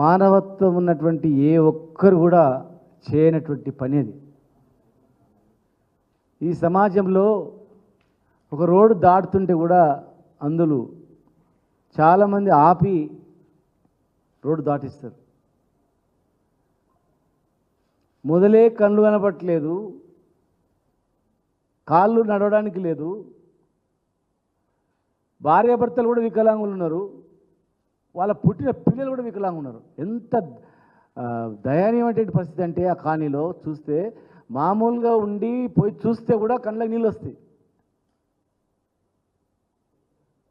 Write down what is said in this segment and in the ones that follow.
మానవత్వం ఉన్నటువంటి ఏ ఒక్కరు కూడా చేయనటువంటి పని అది. ఈ సమాజంలో ఒక రోడ్డు దాటుతుంటే కూడా అందులో చాలామంది ఆపి రోడ్డు దాటిస్తారు. మొదలే కళ్ళు కనపట్లేదు కాళ్ళు నడవడానికి లేదు భార్యాభర్తలు కూడా వికలాంగులు ఉన్నారు. వాళ్ళ పుట్టిన పిల్లలు కూడా వికలాంగులు ఉన్నారు. ఎంత ఆ, పరిస్థితి అంటే ఆ కాలనీలో చూస్తే మామూలుగా ఉండి పోయి చూస్తే కూడా కళ్ళకి నీళ్ళు వస్తాయి.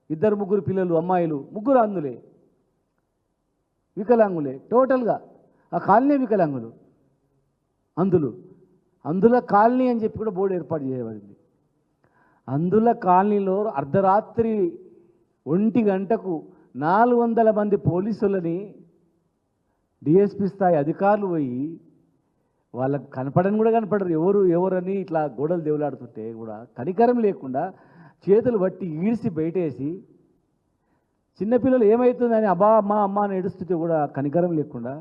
ఇద్దరు ముగ్గురు పిల్లలు అమ్మాయిలు ముగ్గురు అందులే వికలాంగులే టోటల్గా ఆ కాలనీ వికలాంగులు అందులు. అందుల కాలనీ అని చెప్పి కూడా బోర్డు ఏర్పాటు చేయబడింది. అందుల కాలనీలో అర్ధరాత్రి ఒంటి గంటకు నాలుగు వందల మంది పోలీసులని డిఎస్పి స్థాయి అధికారులు పోయి వాళ్ళకి కనపడని కూడా కనపడరు. ఎవరు ఎవరని ఇట్లా గోడలు దేవులాడుతుంటే కూడా కనికరం లేకుండా చేతులు బట్టి ఈడ్చి బయటేసి చిన్నపిల్లలు ఏమవుతుందని అబ్బా అమ్మ అమ్మ అని ఏడుస్తుంటే కూడా కనికరం లేకుండా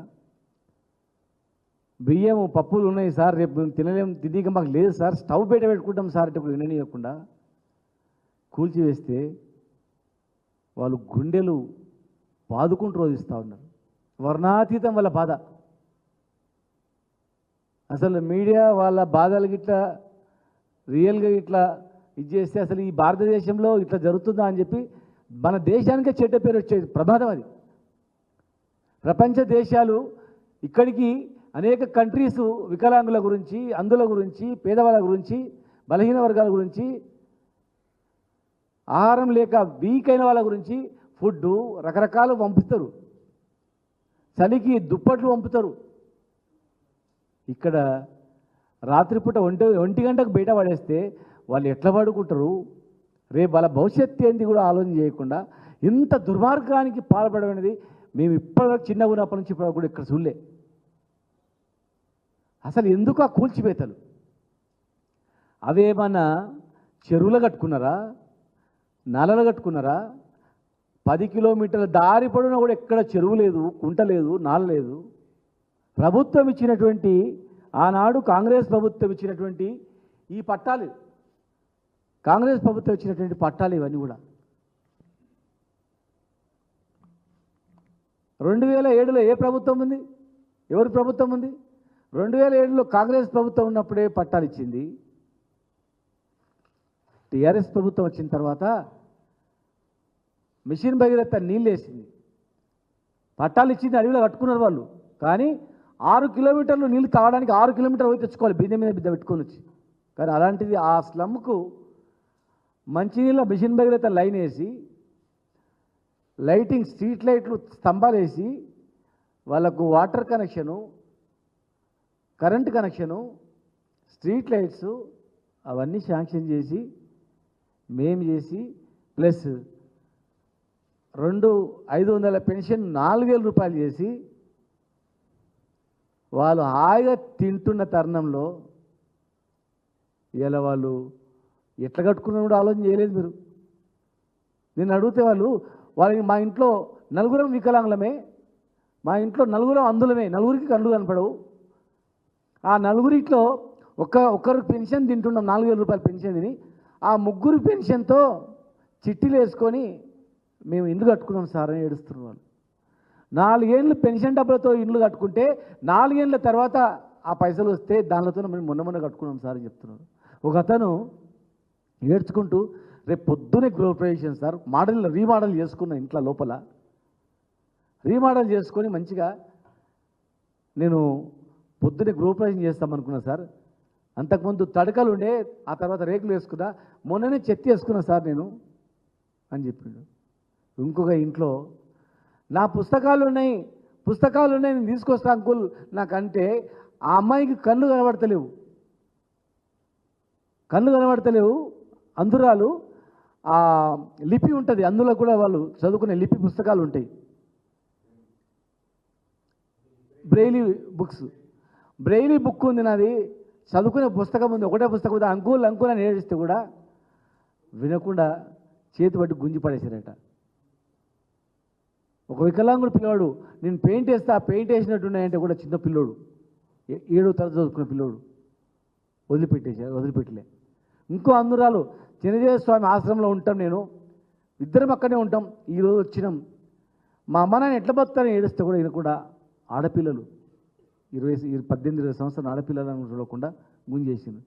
బియ్యం పప్పులు ఉన్నాయి సార్ రేపు మేము తినలేం తినక మాకు లేదు సార్ స్టవ్ బయట పెట్టుకుంటాం సార్ అంటే ఇప్పుడు విననీయకుండా కూల్చివేస్తే వాళ్ళు గుండెలు బాదుకుంటూ రోధిస్తూ ఉన్నారు. వర్ణాతీతం వాళ్ళ బాధ. అసలు మీడియా వాళ్ళ బాధలు గిట్లా రియల్గా ఇట్లా ఇది చేస్తే అసలు ఈ భారతదేశంలో ఇట్లా జరుగుతుందా అని చెప్పి మన దేశానికే చెడ్డ పేరు వచ్చేది ప్రమాదం అది. ప్రపంచ దేశాలు ఇక్కడికి అనేక కంట్రీస్ వికలాంగుల గురించి అందుల గురించి పేదవాళ్ళ గురించి బలహీన వర్గాల గురించి ఆహారం లేక వీక్ అయిన వాళ్ళ గురించి ఫుడ్ రకరకాలు పంపిస్తారు. చలికి దుప్పట్లు పంపుతారు. ఇక్కడ రాత్రిపూట ఒంటి ఒంటి గంటకు బయట పడేస్తే వాళ్ళు ఎట్లా పడుకుంటారు? రేపు వాళ్ళ భవిష్యత్తు ఏంది కూడా ఆలోచన చేయకుండా ఇంత దుర్మార్గానికి పాల్పడమైనది మేము ఇప్పటివరకు చిన్నగా ఉన్నప్పటి నుంచి ఇప్పటివరకు కూడా ఇక్కడ చూడలే. అసలు ఎందుకు ఆ కూల్చివేతలు? అవేమన్నా చెరువులు కట్టుకున్నారా? నలలు కట్టుకున్నారా? పది కిలోమీటర్ల దారి పొడవునా కూడా ఎక్కడ చెరువు లేదు కుంట లేదు నాల లేదు. ప్రభుత్వం ఇచ్చినటువంటి ఆనాడు కాంగ్రెస్ ప్రభుత్వం ఇచ్చినటువంటి ఈ పట్టాలు. కాంగ్రెస్ ప్రభుత్వం ఇచ్చినటువంటి పట్టాలు ఇవన్నీ కూడా. రెండు వేల ఏడులో ఏ ప్రభుత్వం ఉంది? ఎవరి ప్రభుత్వం ఉంది? రెండు వేల ఏడులో కాంగ్రెస్ ప్రభుత్వం ఉన్నప్పుడే పట్టాలు ఇచ్చింది. టీఆర్ఎస్ ప్రభుత్వం వచ్చిన తర్వాత మిషన్ భగీరథ నీళ్ళు వేసింది. పట్టాలు ఇచ్చింది అడవిలో కట్టుకున్నారు వాళ్ళు. కానీ ఆరు కిలోమీటర్లు నీళ్ళు తాగడానికి ఆరు కిలోమీటర్లు పోయి తెచ్చుకోవాలి బిందె మీద బిద్ద పెట్టుకొని వచ్చి. కానీ అలాంటిది ఆ స్లమ్కు మంచినీళ్ళ మిషన్ భగీరథ లైన్ వేసి లైటింగ్ స్ట్రీట్ లైట్లు స్తంభాలు వేసి వాళ్ళకు water connection current connection street lights అవన్నీ శాంక్షన్ చేసి మేము చేసి ప్లస్ రెండు ఐదు వందల పెన్షన్ నాలుగు వేల రూపాయలు చేసి వాళ్ళు హాయిగా తింటున్న తరుణంలో ఇలా వాళ్ళు ఎట్లా కట్టుకున్నా కూడా ఆలోచన చేయలేదు మీరు. నేను అడిగితే వాళ్ళు వాళ్ళకి మా ఇంట్లో నలుగురం వికలాంగులమే మా ఇంట్లో నలుగురం అందులమే నలుగురికి కళ్ళు కనపడవు. ఆ నలుగురిట్లో ఒక్క ఒక్కరు పెన్షన్ తింటున్నాం నాలుగు వేల రూపాయలు పెన్షన్ తిని ఆ ముగ్గురు పెన్షన్తో చిట్టీలు వేసుకొని మేము ఇల్లు కట్టుకున్నాం సార్ అని ఏడుస్తున్నారు. వాళ్ళు నాలుగేళ్ళు పెన్షన్ డబ్బులతో ఇల్లు కట్టుకుంటే నాలుగేళ్ళ తర్వాత ఆ పైసలు వస్తే దానితో మేము మొన్న మొన్న కట్టుకున్నాం సార్ అని చెప్తున్నారు. ఒక అతను ఏడ్చుకుంటూ రేపు పొద్దునే గృహప్రవేశం సార్ మోడల్ రీమోడల్ చేసుకున్న ఇంట్లో లోపల. రీమోడల్ చేసుకొని మంచిగా నేను పొద్దునే గృహప్రవేశం చేస్తామనుకున్నా సార్ అంతకుముందు తడకలు ఉండే ఆ తర్వాత రేకులు వేసుకున్నా మొన్ననే చెత్త వేసుకున్నా సార్ నేను అని చెప్పిండు. ఇంకొక ఇంట్లో నా పుస్తకాలు ఉన్నాయి పుస్తకాలు ఉన్నాయి నేను తీసుకొస్తా అంకుల్ నాకంటే ఆ అమ్మాయికి కళ్ళు కనబడతలేవు. కళ్ళు కనబడతలేవు అందురాలు ఆ లిపి ఉంటుంది అందులో కూడా వాళ్ళు చదువుకునే లిపి పుస్తకాలు ఉంటాయి బ్రెయిలీ బుక్స్. బ్రెయిలీ బుక్ ఉంది నాది చదువుకునే పుస్తకం ఉంది ఒకటే పుస్తకం ఉంది అంకుల్ అంకుల్ అని ఏడిస్తే కూడా వినకుండా చేతి పట్టి గుంజి పడేశారట. ఒక వికలాంగుడు పిల్లవాడు నేను పెయింట్ వేస్తే ఆ పెయింట్ వేసినట్టున్నాయంటే కూడా చిన్న పిల్లోడు. ఏడో తరగతి చదువుకున్న పిల్లోడు. వదిలిపెట్టేశారు వదిలిపెట్టలే. ఇంకో అందురాలు చిన్నజీవ స్వామి ఆశ్రమంలో ఉంటాం నేను. ఇద్దరం అక్కడే ఉంటాం. ఈరోజు వచ్చినాం. మా అమ్మ నాన్న ఎట్లా బతుకుతారని ఏడుస్తే కూడా ఈయన కూడా ఆడపిల్లలు. ఇరవై ఇరవై- పద్దెనిమిది ఇరవై సంవత్సరాల ఆడపిల్లలను చూడకుండా గుంజేసింది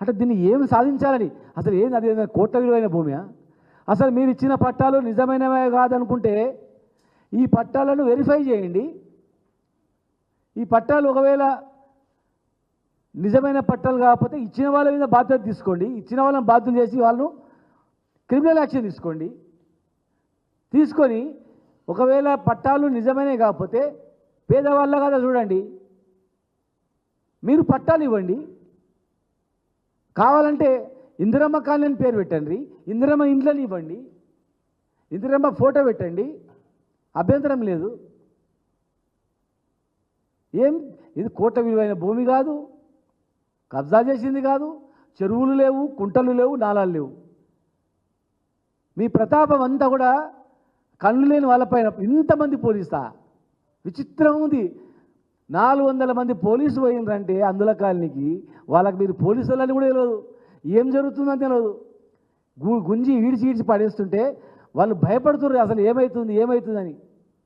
అంటే దీన్ని ఏం సాధించాలని? అసలు ఏంది అది? ఏదైనా కోట్ల విలువైన భూమియా? అసలు మీరు ఇచ్చిన పట్టాలు నిజమైనవే కాదనుకుంటే ఈ పట్టాలను వెరిఫై చేయండి. ఈ పట్టాలు ఒకవేళ నిజమైన పట్టాలు కాకపోతే ఇచ్చిన వాళ్ళ మీద బాధ్యత తీసుకోండి. ఇచ్చిన వాళ్ళని బాధ్యత చేసి వాళ్ళను క్రిమినల్ యాక్షన్ తీసుకోండి. తీసుకొని ఒకవేళ పట్టాలు నిజమైనవి కాకపోతే పేదవాళ్ళ కదా చూడండి. మీరు పట్టాలు ఇవ్వండి. కావాలంటే ఇందిరమ్మ కాలనీ పేరు పెట్టండి. ఇందిరమ్మ ఇండ్లని ఇవ్వండి. ఇందిరమ్మ ఫోటో పెట్టండి. అభ్యంతరం లేదు. ఏం? ఇది కోట విలువైన భూమి కాదు. కబ్జా చేసింది కాదు. చెరువులు లేవు కుంటలు లేవు నాళాలు లేవు. మీ ప్రతాపం అంతా కూడా కళ్ళు లేని వాళ్ళపైన ఇంతమంది పోలీసా విచిత్రం ఉంది. నాలుగు వందల మంది పోలీసు పోయిందంటే అందుల కాలనీకి వాళ్ళకి మీరు పోలీసులని కూడా తెలియదు ఏం జరుగుతుందని తెలియదు గు గుంజి ఈడ్చి ఈడ్చి పడేస్తుంటే వాళ్ళు భయపడుతున్నారు అసలు ఏమవుతుంది ఏమవుతుందని